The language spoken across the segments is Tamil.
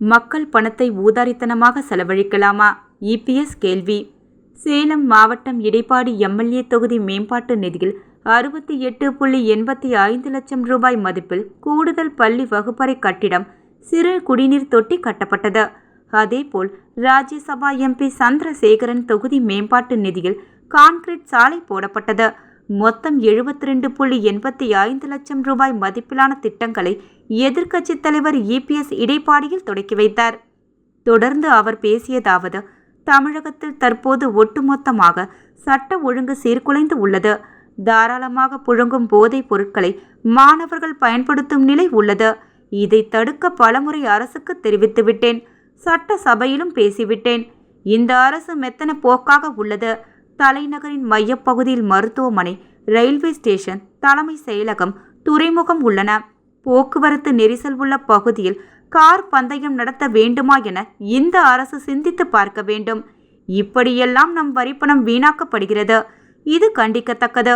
மக்கள் பணத்தை ஊதாரித்தனமாக செலவழிக்கலாமா? இபிஎஸ் கேள்வி. சேலம் மாவட்டம் இடைப்பாடி எம்எல்ஏ தொகுதி மேம்பாட்டு நிதியில் அறுபத்தி எட்டு புள்ளி எண்பத்தி ஐந்து லட்சம் ரூபாய் மதிப்பில் கூடுதல் பள்ளி வகுப்பறை கட்டிடம் சிறு குடிநீர் தொட்டி கட்டப்பட்டது. அதேபோல் ராஜ்யசபா எம்பி சந்திரசேகரன் தொகுதி மேம்பாட்டு நிதியில் கான்கிரீட் சாலை போடப்பட்டது. மொத்தம் எழுபத்தி ரெண்டு புள்ளி எண்பத்தி ஐந்து லட்சம் ரூபாய் மதிப்பிலான திட்டங்களை எதிர்க்கட்சித் தலைவர் இபிஎஸ் இடைப்பாடியில் தொடக்கி வைத்தார். தொடர்ந்து அவர் பேசியதாவது தமிழகத்தில் தற்போது ஒட்டுமொத்தமாக சட்ட ஒழுங்கு சீர்குலைந்து உள்ளது. தாராளமாக புழங்கும் போதைப் பொருட்களை மாணவர்கள் பயன்படுத்தும் நிலை உள்ளது. இதை தடுக்க பலமுறை அரசுக்கு தெரிவித்துவிட்டேன் சட்ட சபையிலும் பேசிவிட்டேன். இந்த அரசு மெத்தன போக்காக உள்ளது. தலைநகரின் மையப்பகுதியில் மருத்துவமனை ரயில்வே ஸ்டேஷன் தலைமை செயலகம் துறைமுகம் உள்ளன. போக்குவரத்து நெரிசல் உள்ள பகுதியில் கார் பந்தயம் நடத்த வேண்டுமா என இந்த அரசு சிந்தித்து பார்க்க வேண்டும். இப்படியெல்லாம் நம் வரிப்பணம் வீணாக்கப்படுகிறது. இது கண்டிக்கத்தக்கது.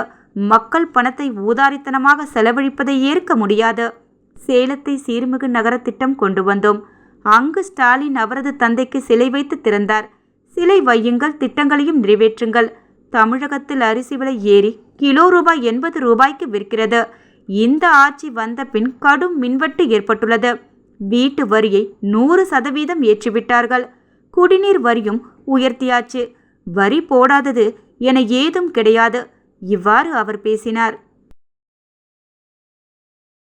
மக்கள் பணத்தை ஊதாரித்தனமாக செலவழிப்பதை ஏற்க முடியாது. சேலத்தை சீர்மிகு நகர திட்டம் கொண்டு வந்தோம். அங்கு ஸ்டாலின் அவரது தந்தைக்கு சிலை வைத்து திறந்தார். சிலை வையுங்கள் திட்டங்களையும் நிறைவேற்றுங்கள். தமிழகத்தில் அரிசி விலை ஏறி கிலோ ரூபாய் எண்பது ரூபாய்க்கு விற்கிறது. இந்த ஆட்சி வந்த பின் கடும் மின்வெட்டு ஏற்பட்டுள்ளது. வீட்டு வரியை நூறு சதவீதம் ஏற்றிவிட்டார்கள். குடிநீர் வரியும் உயர்த்தியாச்சு. வரி போடாதது என ஏதும் கிடையாது. இவ்வாறு அவர் பேசினார்.